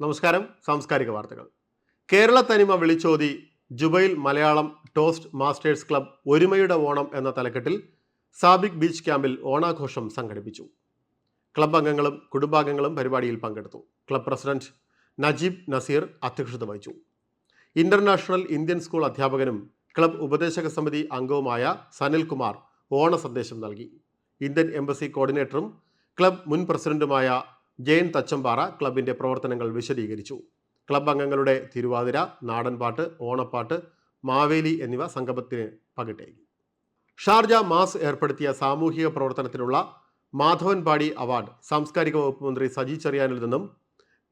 നമസ്കാരം. സാംസ്കാരിക വാർത്തകൾ. കേരള തനിമ വിളിച്ചോതി Jubail Malayalam toastmasters club ഒരുമയുടെ ഓണം എന്ന തലക്കെട്ടിൽ സാബിക് ബീച്ച് ക്യാമ്പിൽ ഓണാഘോഷം സംഘടിപ്പിച്ചു. ക്ലബ് അംഗങ്ങളും കുടുംബാംഗങ്ങളും പരിപാടിയിൽ പങ്കെടുത്തു. ക്ലബ് പ്രസിഡന്റ് നജീബ് നസീർ അധ്യക്ഷത വഹിച്ചു. ഇന്റർനാഷണൽ ഇന്ത്യൻ സ്കൂൾ അധ്യാപകനും ക്ലബ് ഉപദേശക സമിതി അംഗവുമായ സനിൽകുമാർ ഓണ സന്ദേശം നൽകി. ഇന്ത്യൻ എംബസി കോർഡിനേറ്ററും ക്ലബ് മുൻ പ്രസിഡന്റുമായ ജയൻ തച്ചമ്പാറ ക്ലബിന്റെ പ്രവർത്തനങ്ങൾ വിശദീകരിച്ചു. ക്ലബ് അംഗങ്ങളുടെ തിരുവാതിര നാടൻപാട്ട് ഓണപ്പാട്ട് മാവേലി എന്നിവ സംഗമത്തിന് പകിട്ടേകി. ഷാർജ മാസ് ഏർപ്പെടുത്തിയ സാമൂഹിക പ്രവർത്തനത്തിനുള്ള മാധവൻപാടി അവാർഡ് സാംസ്കാരിക വകുപ്പ് മന്ത്രി സജി ചെറിയാനിൽ നിന്നും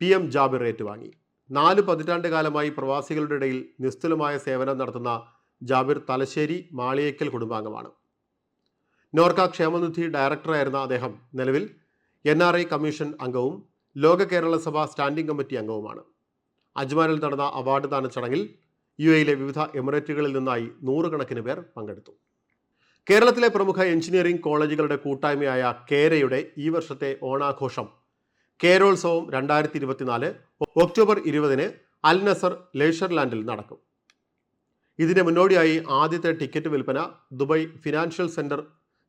പി എം ജാബിർ ഏറ്റുവാങ്ങി. നാല് പതിറ്റാണ്ട് കാലമായി പ്രവാസികളുടെ ഇടയിൽ നിസ്തുലമായ സേവനം നടത്തുന്ന ജാബിർ തലശ്ശേരി മാളിയേക്കൽ കുടുംബാംഗമാണ്. നോർക്ക ക്ഷേമനിധി ഡയറക്ടറായിരുന്ന അദ്ദേഹം നിലവിൽ എൻ ആർ ഐ കമ്മീഷൻ അംഗവും ലോക കേരള സഭ സ്റ്റാൻഡിംഗ് കമ്മിറ്റി അംഗവുമാണ്. അജ്മാനിൽ നടന്ന അവാർഡ് ദാന ചടങ്ങിൽ യു എയിലെ വിവിധ എമിറേറ്റുകളിൽ നിന്നായി നൂറുകണക്കിന് പേർ പങ്കെടുത്തു. കേരളത്തിലെ പ്രമുഖ എഞ്ചിനീയറിംഗ് കോളേജുകളുടെ കൂട്ടായ്മയായ കേരയുടെ ഈ വർഷത്തെ ഓണാഘോഷം കേരോത്സവം രണ്ടായിരത്തി ഇരുപത്തിനാല് ഒക്ടോബർ ഇരുപതിന് അൽ നസർ ലേഷർലാൻഡിൽ നടക്കും. ഇതിന് മുന്നോടിയായി ആദ്യത്തെ ടിക്കറ്റ് വിൽപ്പന ദുബായ് ഫിനാൻഷ്യൽ സെന്റർ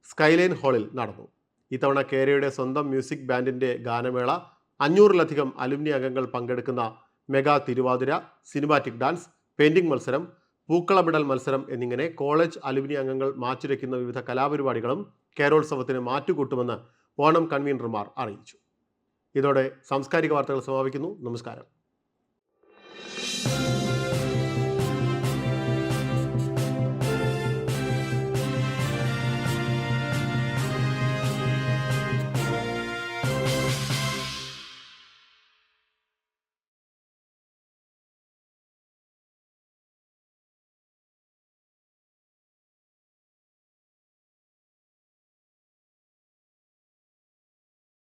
സ്കൈലൈൻ ഹാളിൽ നടന്നു. ഇത്തവണ കേരയുടെ സ്വന്തം മ്യൂസിക് ബാൻഡിന്റെ ഗാനമേള അഞ്ഞൂറിലധികം അലുമിനി അംഗങ്ങൾ പങ്കെടുക്കുന്ന mega Thiruvathira cinematic dance painting മത്സരം പൂക്കളമിടൽ മത്സരം എന്നിങ്ങനെ കോളേജ് അലുമിനി അംഗങ്ങൾ മാറ്റുരയ്ക്കുന്ന വിവിധ കലാപരിപാടികളും കേരോത്സവത്തിന് മാറ്റുകൂട്ടുമെന്ന് ഓണം കൺവീനർമാർ അറിയിച്ചു. ഇതോടെ സാംസ്കാരിക വാർത്തകൾ സമാപിക്കുന്നു. നമസ്കാരം.